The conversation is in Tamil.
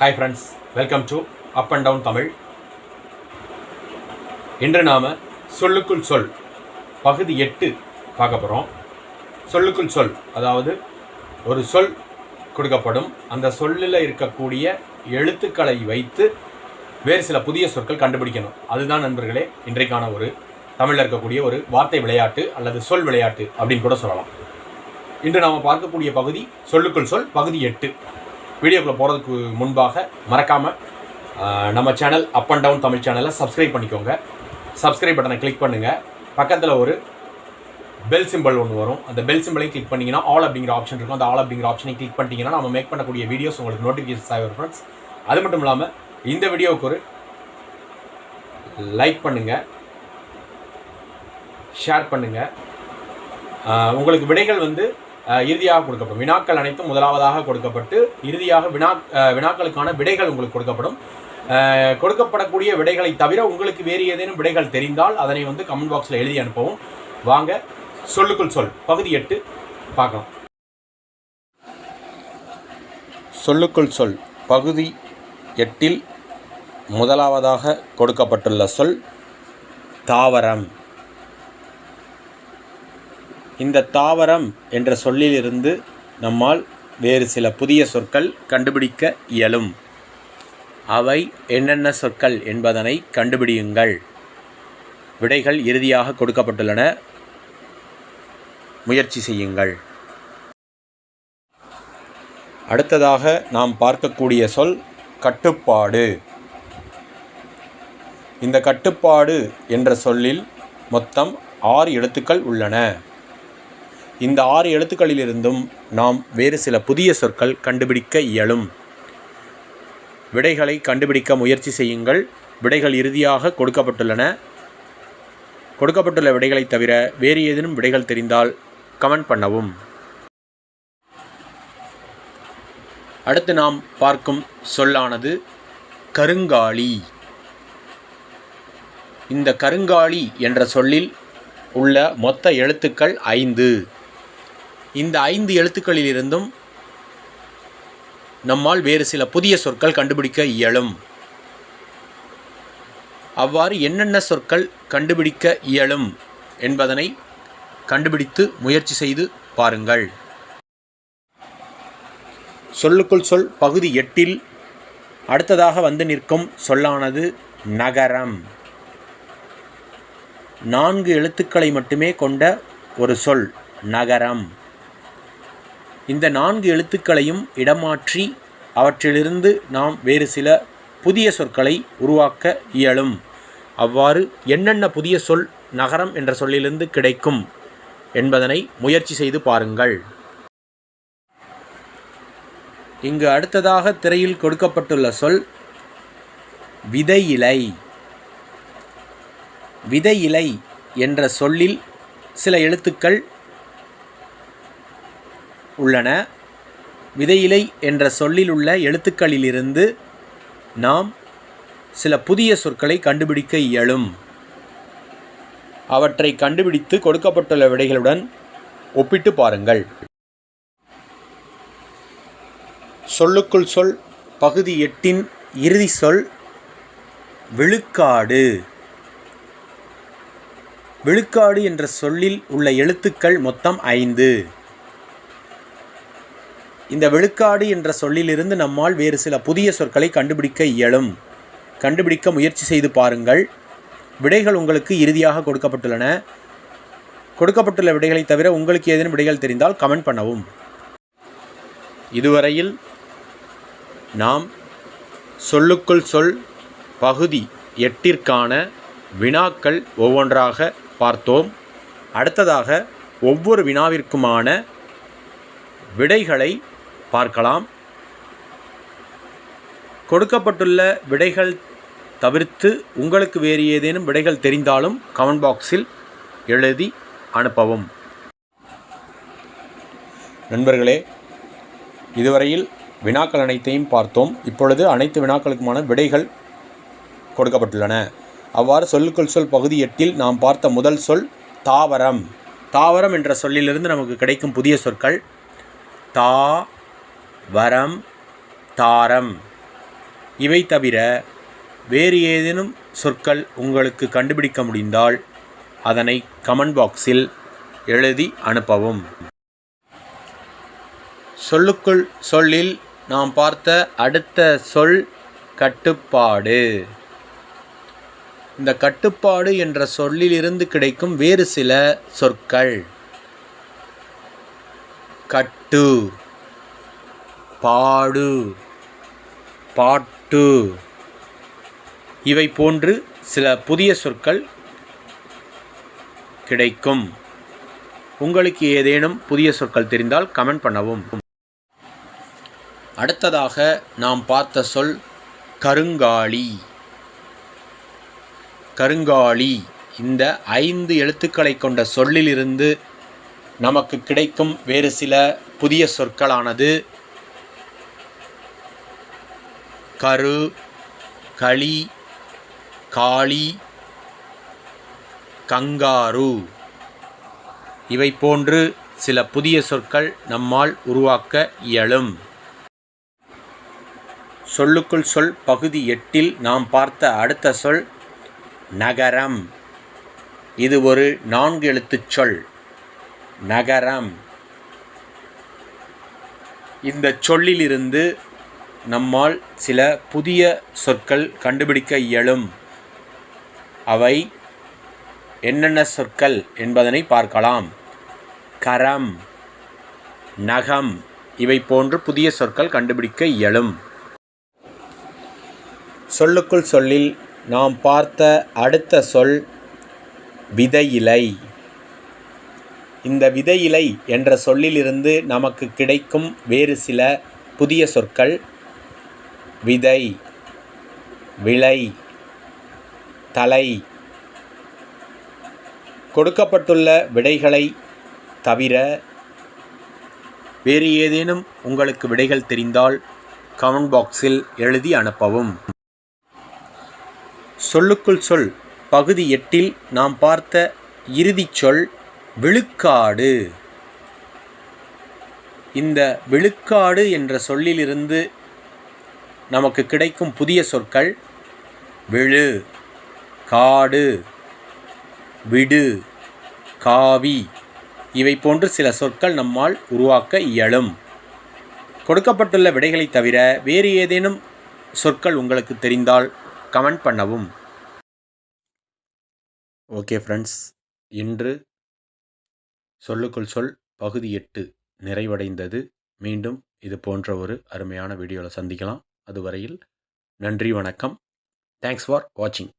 Hi friends welcome to up and down Tamil இன்று நாம் சொல்லுக்குள் சொல் பகுதி எட்டு பார்க்க போகிறோம் சொல்லுக்குள் சொல் அதாவது ஒரு சொல் கொடுக்கப்படும். அந்த சொல்லில் இருக்கக்கூடிய எழுத்துக்களை வைத்து வேறு சில புதிய சொற்கள் கண்டுபிடிக்கணும். அதுதான் நண்பர்களே இன்றைக்கான ஒரு தமிழில் இருக்கக்கூடிய ஒரு வார்த்தை விளையாட்டு அல்லது சொல் விளையாட்டு அப்படின்னு கூட சொல்லலாம். இன்று நாம் பார்க்கக்கூடிய பகுதி சொல்லுக்குள் சொல் பகுதி எட்டு. வீடியோக்குள்ளே போகிறதுக்கு முன்பாக மறக்காமல் நம்ம channel up and down Tamil சேனலை சப்ஸ்கிரைப் பண்ணிக்கோங்க. சப்ஸ்கிரைப் பட்டனை கிளிக் பண்ணுங்கள் பக்கத்தில் ஒரு பெல் சிம்பிள் ஒன்று வரும். அந்த பெல் சிம்பிளையும் கிளிக் பண்ணிங்கன்னா ஆல் அப்படிங்கிற ஆப்ஷன் இருக்கும். அந்த ஆல் அப்படிங்கிற ஆப்ஷனை கிளிக் பண்ணிட்டீங்கன்னா நம்ம மேக் பண்ணக்கூடிய வீடியோஸ் உங்களுக்கு நோட்டிஃபிகேஷன்ஸ் ஆகி ஃப்ரெண்ட்ஸ் அது மட்டும் இல்லாமல் இந்த வீடியோவுக்கு ஒரு லைக் பண்ணுங்கள் ஷேர் பண்ணுங்கள் உங்களுக்கு விடைகள் வந்து இறுதியாக கொடுக்கப்படும். வினாக்கள் அனைத்தும் முதலாவதாக கொடுக்கப்பட்டு இறுதியாக வினா வினாக்களுக்கான விடைகள் உங்களுக்கு கொடுக்கப்படும். கொடுக்கப்படக்கூடிய விடைகளை தவிர உங்களுக்கு வேறு ஏதேனும் விடைகள் தெரிந்தால் அதனை வந்து கமெண்ட் பாக்ஸில் எழுதி அனுப்பவும். வாங்க சொல்லுக்குள் சொல். பகுதி எட்டு பார்க்கலாம். சொல்லுக்குள் சொல். பகுதி எட்டில் முதலாவதாக கொடுக்கப்பட்டுள்ள சொல் தாவரம். இந்த தாவரம் என்ற சொல்லிலிருந்து நம்மால் வேறு சில புதிய சொற்கள் கண்டுபிடிக்க இயலும். அவை என்னென்ன சொற்கள் என்பதனை கண்டுபிடியுங்கள். விடைகள் இறுதியாக கொடுக்கப்பட்டுள்ளன. முயற்சி செய்யுங்கள். அடுத்ததாக நாம் பார்க்கக்கூடிய சொல் கட்டுப்பாடு. இந்த கட்டுப்பாடு என்ற சொல்லில் மொத்தம் ஆறு எழுத்துக்கள் உள்ளன. இந்த ஆறு எழுத்துக்களிலிருந்தும் நாம் வேறு சில புதிய சொற்கள் கண்டுபிடிக்க இயலும். விடைகளை கண்டுபிடிக்க முயற்சி செய்யுங்கள். விடைகள் இறுதியாக கொடுக்கப்பட்டுள்ளன. கொடுக்கப்பட்டுள்ள விடைகளை தவிர வேறு ஏதேனும் விடைகள் தெரிந்தால் கமெண்ட் பண்ணவும். அடுத்து நாம் பார்க்கும் சொல்லானது கருங்காலி. இந்த கருங்காலி என்ற சொல்லில் உள்ள மொத்த எழுத்துக்கள் ஐந்து. இந்த ஐந்து எழுத்துக்களிலிருந்தும் நம்மால் வேறு சில புதிய சொற்கள் கண்டுபிடிக்க இயலும். அவ்வாறு என்னென்ன சொற்கள் கண்டுபிடிக்க இயலும் என்பதனை கண்டுபிடித்து முயற்சி செய்து பாருங்கள். சொல்லுக்குள் சொல் பகுதி எட்டில் அடுத்ததாக வந்து நிற்கும் சொல்லானது நகரம். நான்கு எழுத்துக்களை மட்டுமே கொண்ட ஒரு சொல் நகரம். இந்த நான்கு எழுத்துக்களையும் இடமாற்றி அவற்றிலிருந்து நாம் வேறு சில புதிய சொற்களை உருவாக்க இயலும். அவ்வாறு என்னென்ன புதிய சொல் நகரம் என்ற சொல்லிலிருந்து கிடைக்கும் என்பதனை முயற்சி செய்து பாருங்கள். இங்கு அடுத்ததாக திரையில் கொடுக்கப்பட்டுள்ள சொல் விதை இலை விதை இலை என்ற சொல்லில் சில எழுத்துக்கள் உள்ளன. விதையிலை என்ற சொல்லில் உள்ள எழுத்துக்களிலிருந்து நாம் சில புதிய சொற்களை கண்டுபிடிக்க இயலும். அவற்றை கண்டுபிடித்து கொடுக்கப்பட்டுள்ள விடைகளுடன் ஒப்பிட்டு பாருங்கள். சொல்லுக்குள் சொல் பகுதி எட்டின் இறுதி சொல் விழுக்காடு. விழுக்காடு என்ற சொல்லில் உள்ள எழுத்துக்கள் மொத்தம் ஐந்து. இந்த விழுக்காடு என்ற சொல்லிலிருந்து நம்மால் வேறு சில புதிய சொற்களை கண்டுபிடிக்க இயலும். கண்டுபிடிக்க முயற்சி செய்து பாருங்கள். விடைகள் உங்களுக்கு இறுதியாக கொடுக்கப்பட்டுள்ளன. கொடுக்கப்பட்டுள்ள விடைகளை தவிர உங்களுக்கு ஏதேனும் விடைகள் தெரிந்தால் கமெண்ட் பண்ணவும். இதுவரையில் நாம் சொல்லுக்குள் சொல் பகுதி எட்டிற்கான வினாக்கள் ஒவ்வொன்றாக பார்த்தோம். அடுத்ததாக ஒவ்வொரு வினாவிற்குமான விடைகளை பார்க்கலாம். கொடுக்கப்பட்டுள்ள விடைகள் தவிர்த்து உங்களுக்கு வேறு ஏதேனும் விடைகள் தெரிந்தாலும் கமெண்ட் பாக்ஸில் எழுதி அனுப்பவும். நண்பர்களே இதுவரையில் வினாக்கள் அனைத்தையும் பார்த்தோம். இப்பொழுது அனைத்து வினாக்களுக்குமான விடைகள் கொடுக்கப்பட்டுள்ளன. அவ்வாறு சொல்லுக்குள் சொல் பகுதி எட்டில் நாம் பார்த்த முதல் சொல் தாவரம். தாவரம் என்ற சொல்லிலிருந்து நமக்கு கிடைக்கும் புதிய சொற்கள் தா வரம் தாரம். இவை தவிர வேறு ஏதேனும் சொற்கள் உங்களுக்கு கண்டுபிடிக்க முடிந்தால் அதனை கமெண்ட் பாக்ஸில் எழுதி அனுப்பவும். சொல்லுக்குள் சொல்லில் நாம் பார்த்த அடுத்த சொல் கட்டுப்பாடு. இந்த கட்டுப்பாடு என்ற சொல்லிலிருந்து கிடைக்கும் வேறு சில சொற்கள். கட்டு. பாடு பாட்டு. இவை போன்று சில புதிய சொற்கள் கிடைக்கும். உங்களுக்கு ஏதேனும் புதிய சொற்கள் தெரிந்தால் கமெண்ட் பண்ணவும். அடுத்ததாக நாம் பார்த்த சொல் கருங்காலி. கருங்காலி இந்த ஐந்து எழுத்துக்களை கொண்ட சொல்லிலிருந்து நமக்கு கிடைக்கும் வேறு சில புதிய சொற்களானது கரு களி காளி கங்காரு. இவை போன்று சில புதிய சொற்கள் நம்மால் உருவாக்க இயலும். சொல்லுக்குள் சொல் பகுதி எட்டில் நாம் பார்த்த அடுத்த சொல் நகரம். இது ஒரு நான்கு எழுத்துச் சொல் நகரம். இந்த சொல்லிலிருந்து நம்மால் சில புதிய சொற்கள் கண்டுபிடிக்க இயலும். அவை என்னென்ன சொற்கள் என்பதனை பார்க்கலாம். கரம் நகம் இவை போன்று புதிய சொற்கள் கண்டுபிடிக்க இயலும். சொல்லுக்குள் சொல்லில் நாம் பார்த்த அடுத்த சொல் விதையிலை. இந்த விதையிலை என்ற சொல்லிலிருந்து நமக்கு கிடைக்கும் வேறு சில புதிய சொற்கள் விதை விளை தலை கொடுக்கப்பட்டுள்ள விடைகளை தவிர வேறு ஏதேனும் உங்களுக்கு விடைகள் தெரிந்தால் கமெண்ட் பாக்ஸில் எழுதி அனுப்பவும். சொல்லுக்குள் சொல். பகுதி எட்டில் நாம் பார்த்த இறுதிச் சொல் விழுக்காடு. இந்த விழுக்காடு என்ற சொல்லிலிருந்து நமக்கு கிடைக்கும் புதிய சொற்கள் விழு காடு விடு காவி. இவை போன்று சில சொற்கள் நம்மால் உருவாக்க இயலும். கொடுக்கப்பட்டுள்ள விடைகளை தவிர வேறு ஏதேனும் சொற்கள் உங்களுக்கு தெரிந்தால் கமெண்ட் பண்ணவும். ஓகே ஃப்ரெண்ட்ஸ் இன்று சொல்லுக்குள் சொல் பகுதி எட்டு நிறைவடைந்தது. மீண்டும் இது போன்ற ஒரு அருமையான வீடியோவில் சந்திக்கலாம். அதுவரையில் நன்றி வணக்கம். தேங்க்ஸ் ஃபார் வாட்சிங்